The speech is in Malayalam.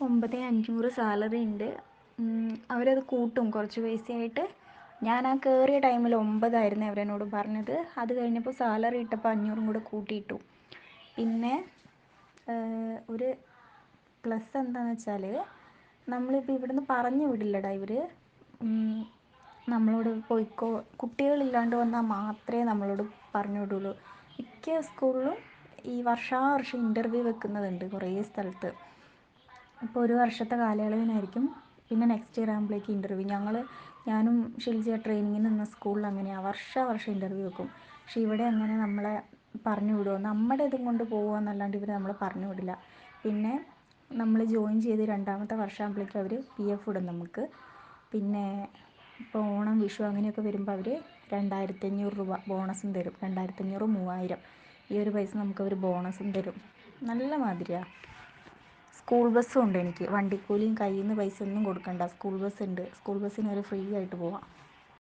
ഒമ്പത് അഞ്ഞൂറ് സാലറി ഉണ്ട്. അവരത് കൂട്ടും. കുറച്ച് പൈസയായിട്ട് ഞാൻ ആ കയറിയ ടൈമിൽ ഒമ്പതായിരുന്നു അവരെന്നോട് പറഞ്ഞത്. അത് കഴിഞ്ഞപ്പോൾ സാലറി ഇട്ടപ്പോൾ അഞ്ഞൂറും കൂടെ കൂട്ടിയിട്ടു. പിന്നെ ഒരു പ്ലസ് എന്താണെന്ന് വെച്ചാൽ നമ്മളിപ്പോൾ ഇവിടുന്ന് പറഞ്ഞു വിടില്ലടാ ഇവർ നമ്മളോട് പോയിക്കോ. കുട്ടികളില്ലാണ്ട് വന്നാൽ മാത്രമേ നമ്മളോട് പറഞ്ഞു വിടുള്ളൂ. മിക്ക സ്കൂളിലും ഈ വർഷാവർഷം ഇന്റർവ്യൂ വെക്കുന്നതുണ്ട് കുറേ സ്ഥലത്ത്. ഇപ്പോൾ ഒരു വർഷത്തെ കാലയളവിനായിരിക്കും പിന്നെ നെക്സ്റ്റ് ഇയർ ആകുമ്പോഴേക്ക് ഇന്റർവ്യൂ ഞങ്ങൾ ഞാനും ഷിൽജിയ ട്രെയിനിങ്ങിന് നിന്ന സ്കൂളിൽ അങ്ങനെയാണ് വർഷാവർഷം ഇന്റർവ്യൂ വെക്കും. പക്ഷേ ഇവിടെ അങ്ങനെ നമ്മളെ പറഞ്ഞു വിടുമോ നമ്മുടെ ഇതും കൊണ്ട് പോകുക എന്നല്ലാണ്ട് ഇവർ നമ്മളെ പറഞ്ഞു വിടില്ല. പിന്നെ നമ്മൾ ജോയിൻ ചെയ്ത് രണ്ടാമത്തെ വർഷമാകുമ്പോഴേക്കും അവർ പി എഫ് ഇടും നമുക്ക്. പിന്നെ ഇപ്പോൾ ഓണം വിഷു അങ്ങനെയൊക്കെ വരുമ്പോൾ അവർ രണ്ടായിരത്തി അഞ്ഞൂറ് രൂപ ബോണസും തരും. രണ്ടായിരത്തി അഞ്ഞൂറ് മൂവായിരം. ഈ ഒരു പൈസ നമുക്ക് അവർ ബോണസും തരും. നല്ല മാതിരിയാണ് സ്കൂൾ ബസ്സും ഉണ്ട് എനിക്ക്. വണ്ടിക്കൂലിയും കയ്യിൽ നിന്ന് പൈസ ഒന്നും കൊടുക്കേണ്ട. സ്കൂൾ ബസ്സുണ്ട്. സ്കൂൾ ബസ്സിന് വരെ ഫ്രീ ആയിട്ട് പോവാം.